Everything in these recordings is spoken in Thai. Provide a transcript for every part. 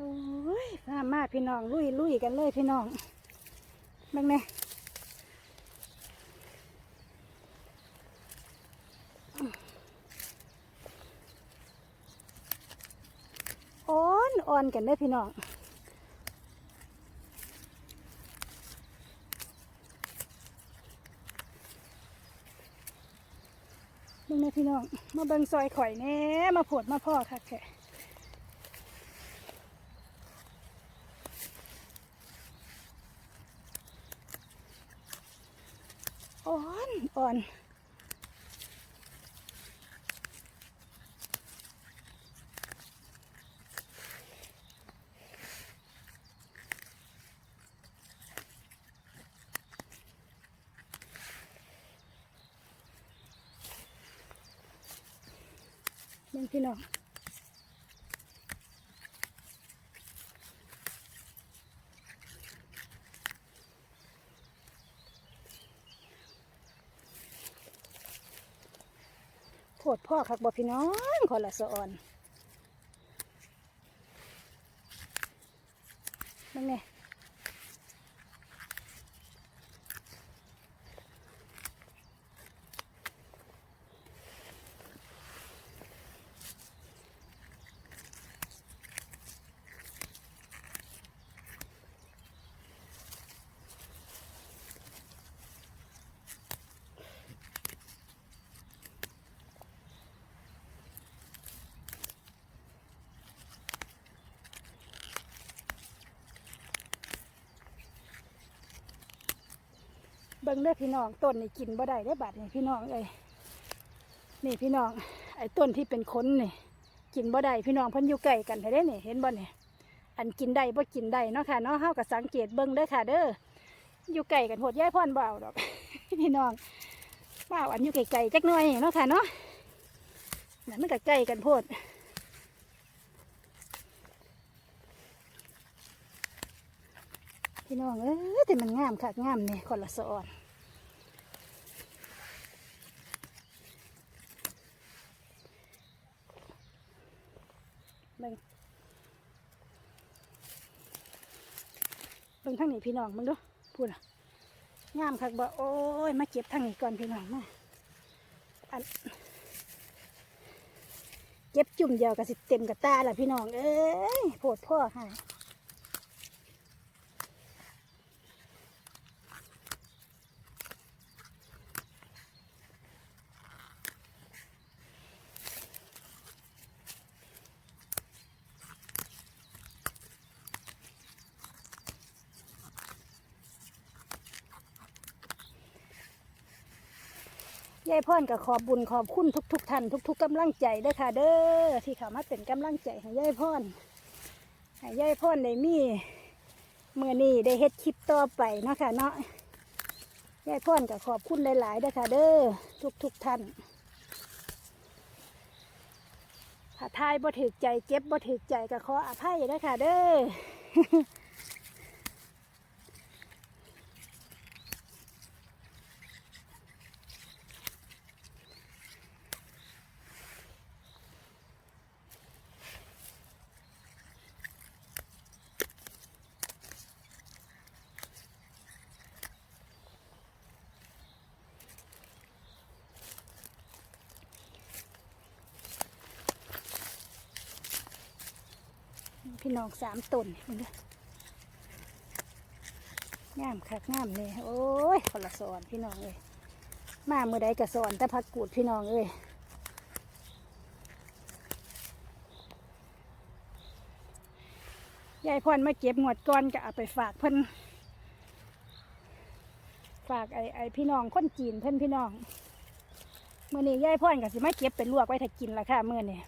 โอ้ยมามาพี่น้องลุยลุยกันเลยพี่น้องเบังแน่อ่อนอ่อนกันเด้อพี่น้องเบังแน่พี่น้อง มาเบิ่งซอยข่อยแน่มาผดมาพ่อค่ะแค่ อ่อนอ่อนพี่น้อง พ่อคักบ่พี่น้องคนละสะอ่อนนั่นไง เบิ่งเด้อพี่น้องต้นนี่กินบ่ได้ได้บาดนี่พี่น้องเอ้ยนี่พี่น้อง ไอ้ต้นที่เป็นขนนี่ กินบ่ได้พี่น้องเพิ่นอยู่ใกล้กันได้นี่เห็นบ่นี่ยอันกินได้บ่กินได้เนาะค่ะเนาะเฮาก็สังเกตเบิ่งเด้อค่ะ เด้ออยู่ไกลกันโหดย้ายพ่อนเอาดอก พี่น้องเบาอันอยู่ไกลๆจักหน่อยเนาะค่ะเนาะนั่นมันก็ใกล้กันโพด พี่น้องเอ้ยแต่มันงามค่ะงามเนี่ยคนละสะอ่อนเบิ่งเบิ่งทางนี้พี่น้องมึงดูพูดอะงามคักบ่โอ้ยมาเก็บทางนี้ก่อนพี่น้องมาอันเก็บจุ่มเดียวกับสิเต็มกระตาละพี่น้องเอ้ยโพดพ่อค่ะ ยายพ่อนก็ขอบบุญขอบคุณทุกๆท่านทุก ๆกำลังใจด้อค่ะ เด้อที่เขามาเป็นกำลังใจให้ยายพ่อนให้ยายพ่อนได้มีเมื่อนี้ได้เฮ็ดคลิปต่อไปเนาะค่ะเนาะยายพ่อนก็ขอบคุณหลายๆด้อค่ะ เด้อทุกๆท่านถ้าทายบ่ถึกใจเจ็บบ่ถึกใจก็ขออภัยด้อค่ะ เด้อ พี่น้องสามต้นนี่เด้องามคักงามเลยโอ้ยคนละสอนพี่น้องเอ้ยมาเมื่อใดก็สอนแต่พักกูดพี่น้องเอ้ยยายพรมาเก็บหมวดก้อนก็เอาไปฝากเพิ่นฝากไอ้ไอ้พี่น้องคนจีนเพิ่นพี่น้องเมื่อนี้ยายพรก็สิมาเก็บไปลวกไว้ถ้ากินละค่ะเมื่อนี้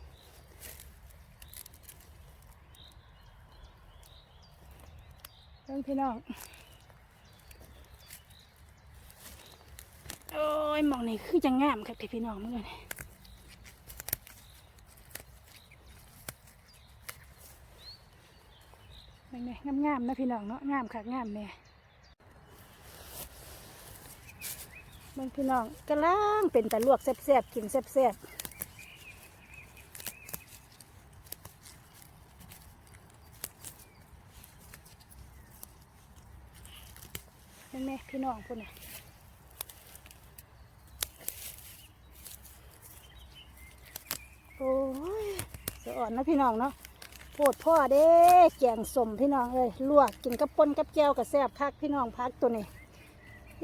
พิ่งพี่น้อง โอ้ยมองนี่คือจะงามครับพี่น้องเมื่อนี่เป็นไงงามๆนะพี่น้องเนาะงามค่ะงามเนี่ยเบิ่งพี่น้องกำลังเป็นแต่ลวกแซ่บๆกินแซ่บนั่นแม่ พี่น้องพุ่นน่ะโอ้ยสะอ่อนนะพี่น้องเนาะโพดพ่อเด้แกงสมพี่น้องเอ้ยลวกกินกับปนกับแก้วกับแซ่บคักพี่น้องพักตัวนี้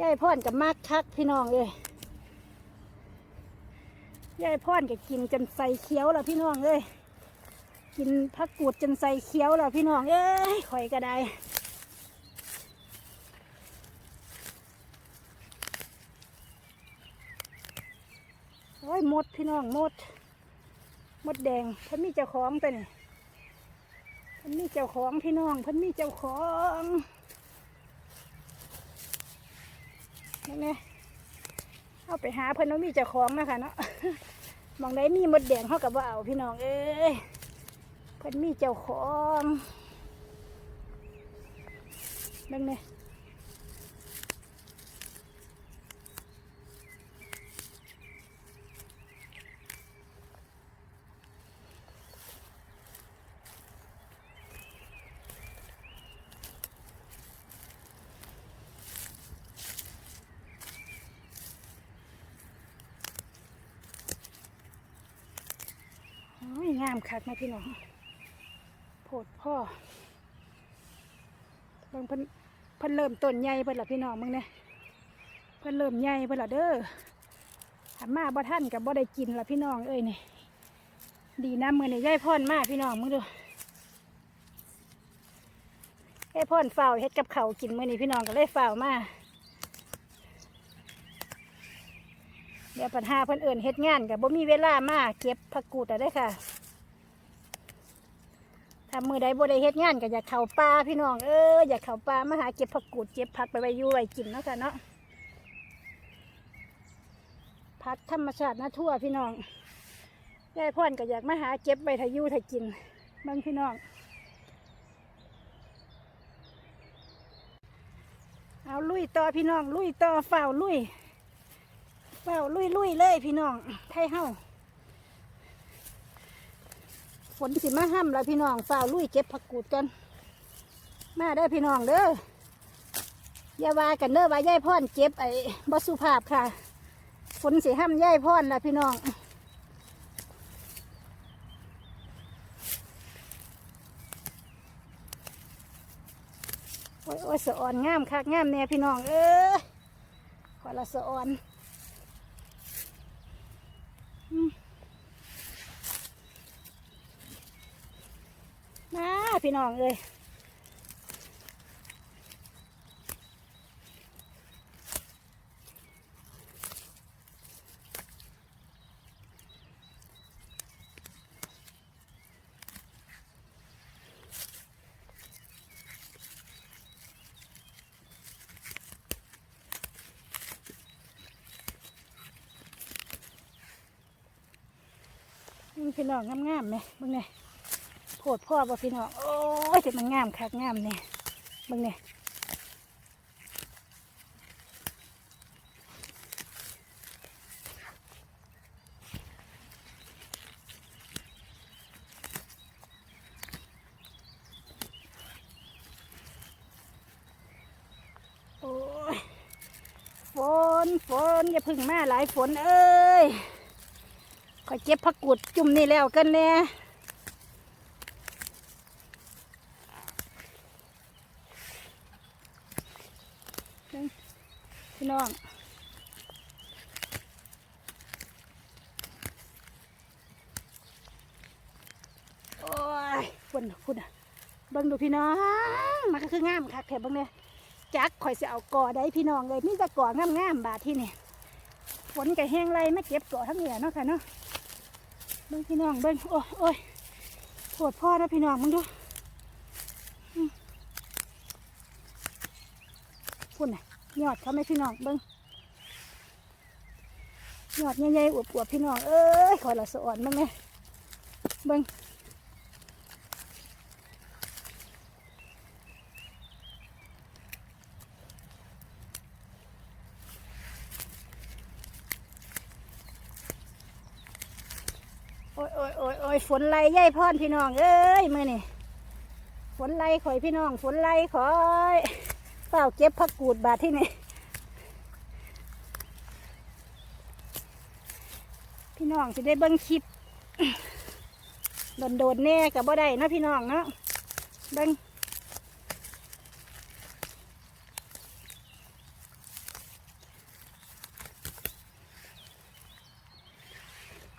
ยายพ่อนกับมากคักพี่น้องเอ้ยยายพ่อนก็กินจนใส่เคี้ยวแล้วพี่น้องเอ้ยกินผักกูดจนใส่เคี้ยวแล้วพี่น้องเอ้ยข่อยก็ได้ อ้ยหมดพี่น้องหมดหมดแดงพิ่นมีเจ้าของตัวนี่พิ่นมีเจ้าของพี่น้องพิ่นมีเจ้าของนี่ไงเอาไปหาเพิ่นว่ามีเจ้าของนะคะเนาะมองได้มีหมดแดงเขากับว่าเอาพี่น้องเอ้ยเพิ่นมีเจ้าของนั่นไง งามคักนะพี่น้อง โพดพ่อเบิ่งเพิ่นเพิ่นเริ่มต้นใหญ่เพิ่นละพี่น้องมึงเนี่ยเพิ่นเริ่มใหญ่เพิ่นละเด้อถามาบ่ท่านกับบ่ได้กินละพี่น้องเอ้ยนี่ดีนะมือนี่ยายพ่อนมาพี่น้องมึงดูยายพ่อนเฝ้าเฮ็ดกับเขากินมือนี่พี่น้องก็เลยเฝ้ามาเดี๋ยวปัญหาเพิ่นเอิ่นเฮ็ดงานกับบ่มีเวลามาเก็บผักกูดอะได้ค่ะ ถ้ามือใดบ่ได้เฮ็ดงานก็อยากเข้าป่าพี่น้องเอออยากเข้าป่ามาหาเก็บผักกูดเก็บผักไปไว้อยู่ไว้กินเนาะค่ะเนาะผักธรรมชาตินะทั่วพี่น้องยายพ่อนก็อยากมาหาเก็บไว้ถ้ายู่ถ้ากินเบางพี่น้อง เอาลุยต่อพี่น้อง ลุยต่อเฝ้าลุยเฝ้าลุยลุยเลยพี่น้องไทยเฮา ฝนสิมาห้ำแล้วพี่น้องฝ้าวลุยเก็บผักกูดกัน มาเด้พี่น้องเด้ออย่าว่ากันเด้อว่าย่ายพ่อนเก็บไอ้บสุภาพค่ะ ฝนสิห้ำย่ายพ่อนแล้วพี่น้องโอ้ยโอ้ยสะอ่อนงามคักงามแน่พี่น้องเอ้ยขอละสะอ่อน อืม มาพี่น้องเอ้ยพี่น้องงามๆไหมบิ่งไง พดพ่อบ่พี่น้อง โอ้ยแต่มันงามคักงามเนี่ยบึงเนี่ยโอ้ยฝนฝนอย่าพึ่งมาหลายฝนเอ้ยขอยเจ็บพักกุดจุ่มนี่แล้วกันแน่พี่ น้องโอ้ยฝุ่นฝุ่นอะเบิ่งดูพี่น้อง มันก็คืองามคักแถบเบิ่งเนี่ยจักข่อยจะเอาก่อได้พี่น้องเลยมีแต่ก่องามงามๆบาดที่นี่ฝนก็แห้งไรไม่เก็บก่อทั้งเหนือเนาะค่ะเนาะเบิ่งพี่น้องเบิ่งโอ้ยโอ้ยปวดพ่อนะพี่น้องมึงดูพุ่นน่ะ ยอดเขาไหมพี่น้องเบิ้งยอดใหญ่ๆอวบๆพี่น้องเอ้ยขอละสะอ่อนบ้างไหมเบิ้งโอ้ยโอ้ยโอ้ยโอ้ยฝนไล่ย่ายพรพี่น้องเอ้ยมือนี่ฝนไล่ข่อยพี่น้องฝนไล่ข่อย ฝ้าเก็บผักกูดบาดที่นี่พี่น้องจะได้เบิ้งคลิปโดนๆแน่กับบ่ได้นะพี่น้องเนาะเบิ้ง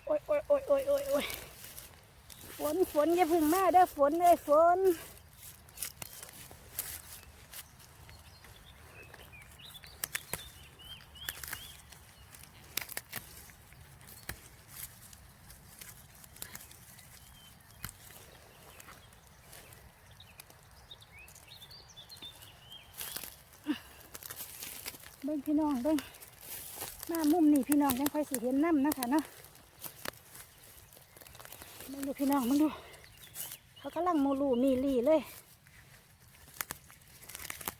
โอ้ยโอ้ยโอ้ยโอ้ยโอ้ยโอ้ยฝนฝนอย่าพึ่งมาเด้อฝนเอ้ยฝน งพี่น้องเบิ้งมามุมนี่พี่น้องยังค่อยสิเห็นน้ำนะคะเนาะเบิ้งดูพี่น้องเบิ้งดู เขากำลังโมลูมีลี่เลย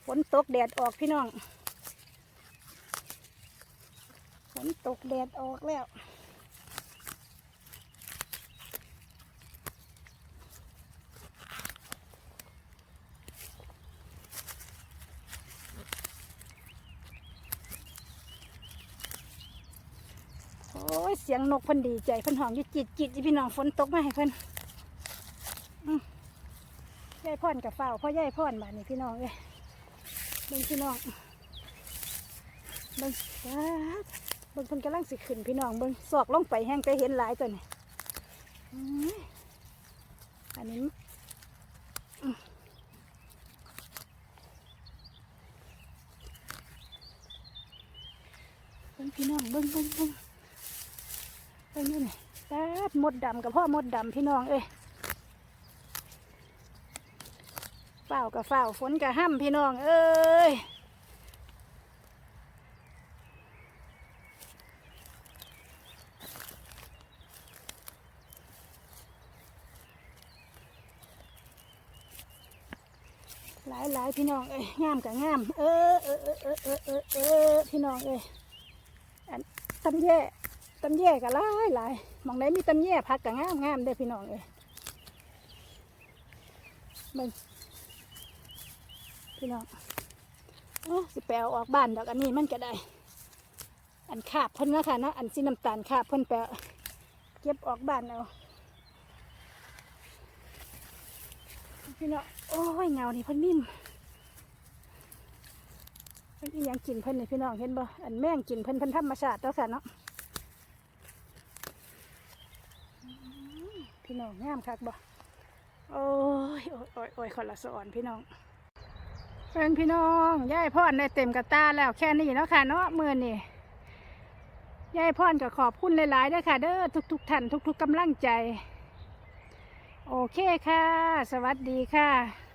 ฝนตกแดดออกพี่น้องฝนตกแดดออกแล้ว สียงนกเพิ่นดีใจเพิ่นหอมอยู่จิตจิตพี่น้องฝนตกมาให้เพิ่นยายพ่อนกับเฝ้าพ่อยายพ่อนบาดนี่พี่น้องเอ้ยเบิ่งพี่น้องเบิ่งเบิ่งเพิ่นกำลังสิขึ้นพี่น้องเบิ่งซอกลงไปแห้งแต่เห็นหลายตัวนี่อันนี้เบิ่งพี่น้องเบิ่งเบิ่งเบิ่ง มดดำกับพ่อมดดำพี่น้องเอ้ยเฝ้ากับเฝ้าฝนกับห้ำพี่น้องเอ้ยหลายหลายพี่น้องเอ้ยงามกับงาม เออเออเออเออเออเออพี่น้องเอ้ยอันตำแย่ตำแย่กับหลายหลาย มองไหนมีตำแย่พักกับงามงามเด้พี่น้องเอ้ยมึงพี่น้องโอ้สิแปลออกบ้านดอกอันนี้มันก็ได้ อันขาบพ่นนะค่ะเนาะอันสีน้ำตาลขาบพ่นแปลเก็บออกบ้านเอาพี่น้องโอ้ยเงานี่พ่นนิ่มเพิ่นอียังกินเพิ่นนี่พี่น้องเห็นบ่อันแม่งกินเพิ่นเพิ่นธรรมชาติแล้วค่ะเนาะอืม พี่น้องงามคักบ่โอ้ยโอ้ยโอ้ยโอ้ยคนละสอนพี่น้องเพื่อนพี่น้องยายพ่อนได้เต็มกระตาแล้วแค่นี้เนาะค่ะเนาะมือนี่ยายพ่อนก็ขอบคุณหลายๆด้วยค่ะ เด้อทุกๆท่านทุก ๆกำลังใจ โอเคค่ะ สวัสดีค่ะ